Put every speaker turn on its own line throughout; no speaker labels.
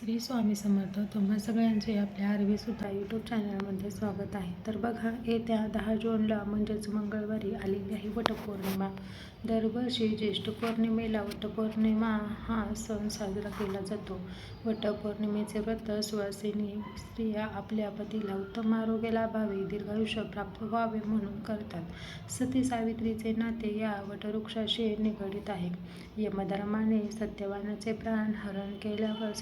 श्री स्वामी समर्थ. तुम्हा सगळ्यांचे आपल्या आरवीसुद्धा यूट्यूब चॅनलमध्ये स्वागत आहे. तर बघा येत्या दहा जूनला म्हणजेच मंगळवारी आलेली आहे वटपौर्णिमा. दरवर्षी ज्येष्ठ पौर्णिमेला वटपौर्णिमा हा सण साजरा केला जातो. वटपौर्णिमेचे व्रत सुवासिनी स्त्रिया आपल्या पतीला उत्तम आरोग्य लाभावे दीर्घायुष्य प्राप्त व्हावे म्हणून करतात. सती सावित्रीचे नाते या वटवृक्षाशी निगडित आहे. यमधर्माने सत्यवानाचे प्राण हरण केल्यावर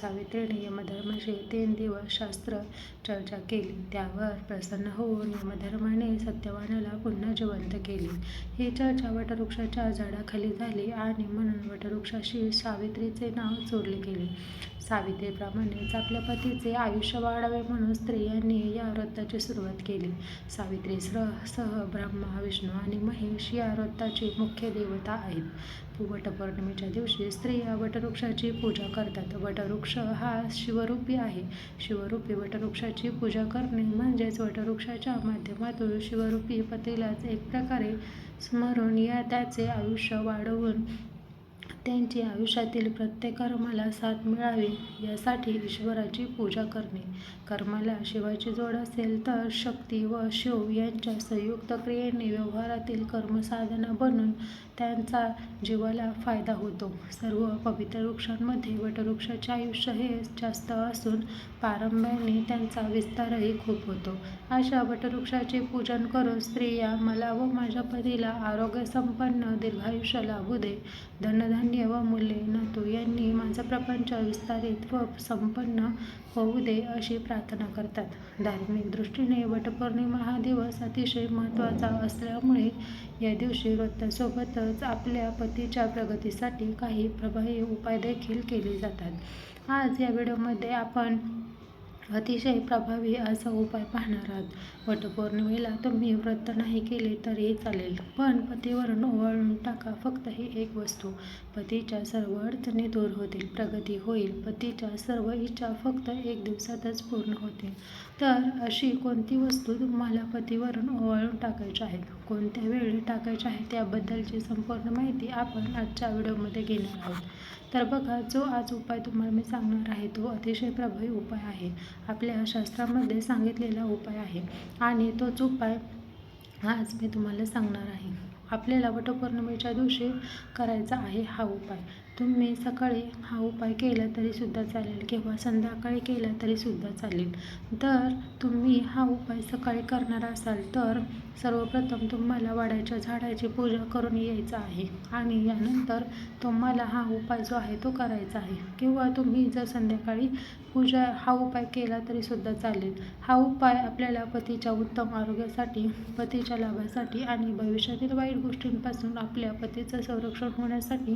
सावित्रीने यमधर्माशी तीन दिवस शास्त्र चर्चा केली त्यावर प्रसन्न होऊन यमधर्माने सत्यवानाला पुन्हा जिवंत केले. ही चर्चा वटवृक्षाच्या झाडाखाली झाली आणि म्हणून वटवृक्षाशी सावित्रीचे नाव जोडले गेले. सावित्रीप्रमाणेच आपल्या पतीचे आयुष्य वाढावे म्हणून स्त्रियांनी या व्रताची सुरुवात केली. सावित्री सह ब्रह्मा विष्णू आणि महेश या व्रताची मुख्य देवता आहेत. वटपौर्णिमेच्या दिवशी स्त्रिया वटवृक्षाची पूजा करतात. वटवृक्ष हा शिवरूपी आहे. शिवरूपी वटवृक्षाची पूजा करणे म्हणजेच वटवृक्षाच्या माध्यमातून शिवरूपी पतीलाच एक प्रकारे स्मरून या त्याचे आयुष्य वाढवून त्यांची आयुष्यातील प्रत्येक कर्माला साथ मिळावी यासाठी ईश्वराची पूजा करणे. कर्माला शिवाची जोड असेल तर शक्ती व शिव यांच्या संयुक्त क्रियेने व्यवहारातील कर्मसाधना बनून त्यांचा जीवाला फायदा होतो. सर्व पवित्र वृक्षांमध्ये वटवृक्षाचे आयुष्य हे जास्त असून पारंब्याने त्यांचा विस्तारही खूप होतो. अशा वटवृक्षाचे पूजन करून स्त्रिया मला व माझ्या पतीला आरोग्यसंपन्न दीर्घायुष्य लाभू दे. धनधान्य व मुले. नातू यांनी माझा प्रपंच विस्तारित व संपन्न होऊ दे अशी प्रार्थना करतात. धार्मिक दृष्टीने वटपौर्णिमा हा दिवस अतिशय महत्त्वाचा असल्यामुळे या दिवशी व्रतासोबतच आपल्या पतीच्या प्रगतीसाठी काही प्रभावी उपाय देखील केले जातात. आज या व्हिडिओमध्ये आपण अतिशय प्रभावी असा उपाय पाहणार आहात. वटपौर्णिमेला तुम्ही व्रत नाही केले तरी चालेल पण पतीवरून ओवाळून टाका फक्त ही एक वस्तू. पतीच्या सर्व अडचणी दूर होतील प्रगती होईल. पतीच्या सर्व इच्छा फक्त एक दिवसातच पूर्ण होतील. तर अशी कोणती वस्तू तुम्हाला पतीवरून ओवाळून टाकायची आहे? कोणत्या वेळी टाकायची आहे? त्याबद्दलची संपूर्ण माहिती आपण आजच्या व्हिडिओमध्ये घेणार आहोत. तर बघा जो आज उपाय तुम्हाला मी सांगणार आहे तो अतिशय प्रभावी उपाय आहे. आपल्या शास्त्रामध्ये सांगितलेला उपाय आहे. आणि तोच उपाय आज मी तुम्हाला सांगणार आहे. आपल्याला वटपौर्णिमेच्या दिवशी करायचा आहे हा उपाय. तुम्ही सकाळी हा उपाय केला तरीसुद्धा चालेल किंवा संध्याकाळी केला तरीसुद्धा चालेल. तर तुम्ही हा उपाय सकाळी करणार असाल तर सर्वप्रथम तुम्हाला वाड्याच्या झाडाची पूजा करून यायचं आहे आणि यानंतर तुम्हाला हा उपाय जो आहे तो करायचा आहे. किंवा तुम्ही जर संध्याकाळी पूजा हा उपाय केला तरीसुद्धा चालेल. हा उपाय आपल्याला पतीच्या उत्तम आरोग्यासाठी पतीच्या लाभासाठी आणि भविष्यातील वाईट गोष्टींपासून आपल्या पतीचं संरक्षण होण्यासाठी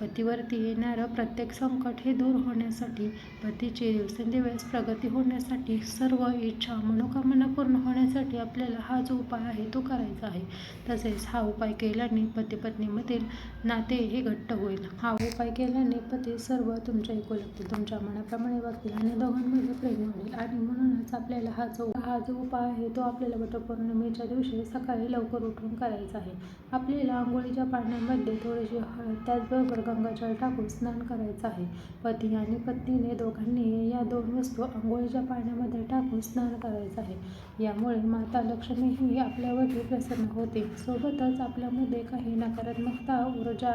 पतीवर वरती येणारं प्रत्येक संकट हे दूर होण्यासाठी पतीची दिवसेंदिवस प्रगती होण्यासाठी सर्व इच्छा मनोकामना पूर्ण होण्यासाठी आपल्याला हा जो उपाय आहे तो करायचा आहे. तसेच हा उपाय केल्याने पती पत्नीमधील नाते हे घट्ट होईल. हा उपाय केल्याने पती सर्व तुमच्या ऐकू लागतील तुमच्या मनाप्रमाणे वागतील आणि दोघांमध्ये प्रेम होईल आणि म्हणूनच आपल्याला हा जो हा जो उपाय आहे तो आपल्याला वटपौर्णिमेच्या दिवशी सकाळी लवकर उठून करायचा आहे. आपल्याला आंघोळीच्या पाण्यामध्ये थोडीशी हळद त्याचबरोबर गंगाजळ टाकून स्नान करायचं आहे. पती आणि पत्नीने दोघांनी या दोन वस्तू आंघोळीच्या पाण्यामध्ये टाकून स्नान करायचं आहे. यामुळे माता लक्ष्मीही आपल्यावरती प्रसन्न होते. सोबतच आपल्यामध्ये काही नकारात्मकता ऊर्जा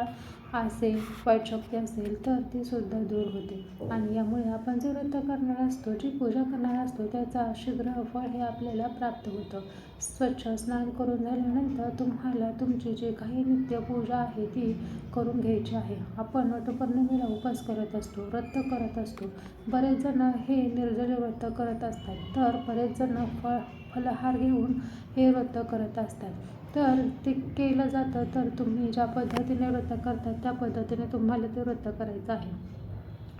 असेल वाईटशक्ती असेल तर ती सुद्धा दूर होते. आणि यामुळे आपण जे व्रत करणार असतो जी पूजा करणार असतो त्याचा शीघ्र फळ हे आपल्याला प्राप्त होतं. स्वच्छ स्नान करून झाल्यानंतर तुम्हाला तुमची जी काही नित्य पूजा आहे ती करून घ्यायची आहे. आपण वटपौर्णिमेला उपवास करत असतो व्रत करत असतो. बरेच जण हे निर्जल व्रत करत असतात. तर बरेच जण फळ फलाहार घेऊन हे व्रत करत असतात. तर ते केलं जातं तर तुम्ही ज्या पद्धतीने व्रत करतात त्या पद्धतीने तुम्हाला ते व्रत करायचं आहे.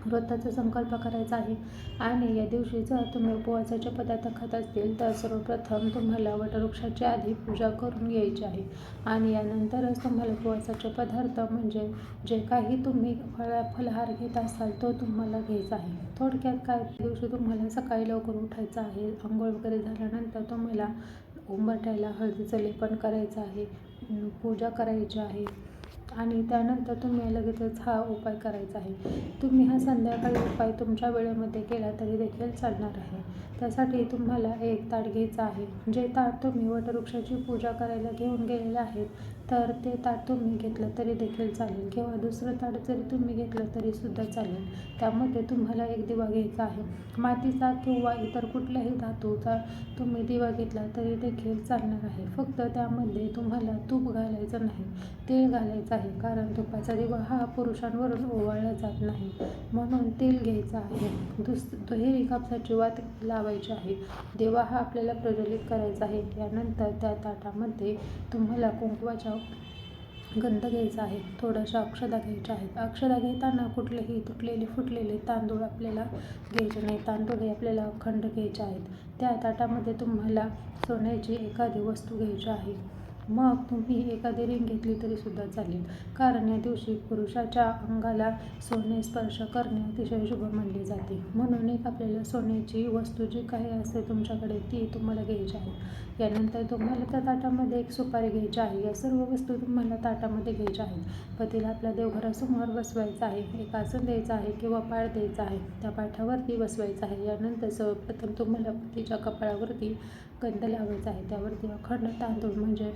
व्रताचा संकल्प करायचा आहे. आणि या दिवशी जर तुम्ही उपवासाचे पदार्थ खात असतील तर सर्वप्रथम तुम्हाला वटवृक्षाची आधी पूजा करून घ्यायची आहे. आणि यानंतरच तुम्हाला उपवासाचे पदार्थ म्हणजे जे काही तुम्ही फळ फलहार घेत असाल तो तुम्हाला घ्यायचा आहे. थोडक्यात काय दिवशी तुम्हाला सकाळी लवकर उठायचं आहे. आंघोळ वगैरे झाल्यानंतर तुम्हाला उंबरठ्याला हळदीचं लेपन करायचं आहे. पूजा करायची आहे. आणि त्यानंतर तुम्ही लगेचच हा उपाय करायचा आहे. तुम्ही हा संध्याकाळी उपाय तुमच्या वेळेमध्ये केला तरी देखील चालणार आहे. त्यासाठी तुम्हाला एक ताट घ्यायचं आहे. जे ताट तुम्ही वटवृक्षाची पूजा करायला घेऊन गेलेले आहेत तर ते ताट तुम्ही घेतलं तरी देखील चालेल. किंवा दुसरं ताट जरी तुम्ही घेतलं तरीसुद्धा चालेल. त्यामध्ये तुम्हाला एक दिवा घ्यायचा आहे. मातीचा किंवा इतर कुठल्याही धातूचा तुम्ही दिवा घेतला तरी देखील चालणार आहे. फक्त त्यामध्ये तुम्हाला तूप घालायचं नाही. तेल घालायचं आहे. कारण तुपाचा दिवा हा पुरुषांवरून ओवाळला जात नाही. म्हणून तेल घ्यायचं आहे. दुस दुहेरी कापसाची वात लावायची आहे. दिवा हा आपल्याला प्रज्वलित करायचा आहे. यानंतर त्या ताटामध्ये तुम्हाला कुंकवाच्या गंध घ्यायचा आहे. थोड्याशा अक्षदा घ्यायच्या आहेत. अक्षदा घेताना कुठलेही तुटलेले फुटलेले तांदूळ आपल्याला घ्यायचे नाही. तांदूळ हे आपल्याला अखंड घ्यायचे आहेत. त्या ताटामध्ये तुम्हाला सोन्याची एखादी वस्तू घ्यायची आहे. मग तुम्ही एखादी रिंग घेतली तरी सुद्धा चालेल. कारण या दिवशी पुरुषाच्या अंगाला सोने स्पर्श करणे अतिशय शुभ मानले जाते. म्हणून एक आपल्याला सोन्याची वस्तू जी काही असते तुमच्याकडे ती तुम्हाला घ्यायची आहे. यानंतर तुम्हाला त्या ताटामध्ये एक सुपारी घ्यायची आहे. या सर्व वस्तू तुम्हाला ताटामध्ये घ्यायच्या आहेत. पतीला आपल्या देवघरासमोर बसवायचं आहे. एक आसन द्यायचं आहे किंवा पाठ द्यायचा आहे. त्या पाठावरती बसवायचं आहे. यानंतर सर्वप्रथम तुम्हाला पतीच्या कपाळावरती गंध लावायचा आहे. त्यावरती अखंड तांदूळ म्हणजे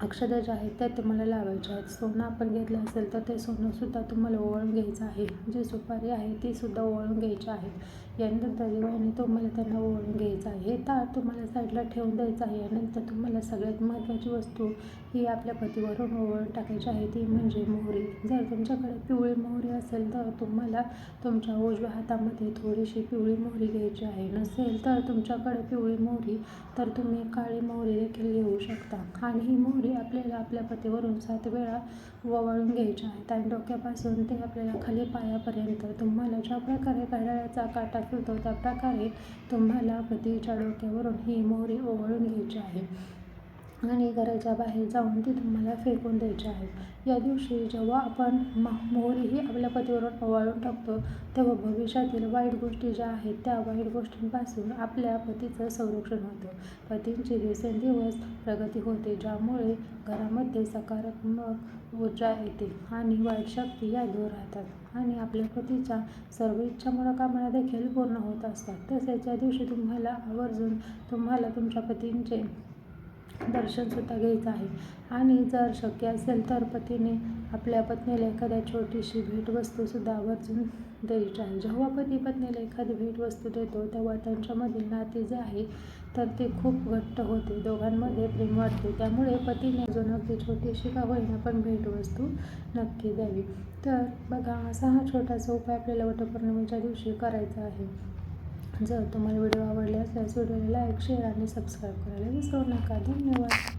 अक्षता ज्या आहेत त्या तुम्हाला लावायच्या आहेत. सोनं आपण घेतलं असेल तर ते सोनंसुद्धा तुम्हाला ओवाळून घ्यायचं आहे. जी सुपारी आहे तीसुद्धा ओवाळून घ्यायची आहे. यानंतर दिवाळीने तुम्हाला त्यांना ओळून घ्यायचं आहे. हे ताट तुम्हाला साईडला ठेवून द्यायचं आहे. यानंतर तुम्हाला सगळ्यात महत्त्वाची वस्तू ही आपल्या पतीवरून ओवळून टाकायची आहे. ती म्हणजे मोहरी. जर तुमच्याकडे पिवळी मोहरी असेल तर तुम्हाला तुमच्या उजव्या हातामध्ये थोडीशी पिवळी मोहरी घ्यायची आहे. नसेल तर तुमच्याकडे पिवळी मोहरी तर तुम्ही काळी मोहरी देखील घेऊ शकता. आणि ही मोहरी आपल्याला आपल्या पतीवरून सात वेळा ओवाळून घ्यायची आहे. आणि डोक्यापासून ते आपल्याला खाली पायापर्यंत तुम्हाला ज्या प्रकारे घड्याळाचा काटा फिरतो त्या प्रकारे तुम्हाला पतीच्या डोक्यावरून ही मोहरी ओवाळून घ्यायची आहे. आणि घराच्या बाहेर जाऊन ती तुम्हाला फेकून द्यायची आहे या दिवशी जेव्हा आपण म मोहरीही आपल्या पतीवरून ओवाळून टाकतो तेव्हा भविष्यातील वाईट गोष्टी ज्या आहेत त्या वाईट गोष्टींपासून आपल्या पतीचं संरक्षण होतं. पतींची दिवसेंदिवस प्रगती होते ज्यामुळे घरामध्ये सकारात्मक ऊर्जा येते आणि वाईट शक्ती या दूर राहतात. आणि आपल्या पतीच्या सर्व इच्छा मनोकामना देखील पूर्ण होत असतात. तसेच या दिवशी तुम्हाला आवर्जून तुम्हाला तुमच्या पतींचे दर्शनसुद्धा घ्यायचं आहे. आणि जर शक्य असेल तर पतीने आपल्या पत्नीला एखाद्या छोटीशी भेटवस्तूसुद्धा आवर्जून द्यायची आहे. जेव्हा पती पत्नीला एखादी भेटवस्तू देतो तेव्हा त्यांच्यामधील नाते जे आहे तर ते खूप घट्ट होते. दोघांमध्ये प्रेम वाटते त्यामुळे पतीने अजून अगदी छोटीशी का होईना पण भेटवस्तू नक्की द्यावी. तर बघा असा हा छोटासा उपाय आपल्याला वटपौर्णिमेच्या दिवशी करायचा आहे. जर तुम्हाला व्हिडिओ आवडले असल्यास व्हिडिओला लाईक शेअर आणि सबस्क्राईब करायला विसरू नका. धन्यवाद.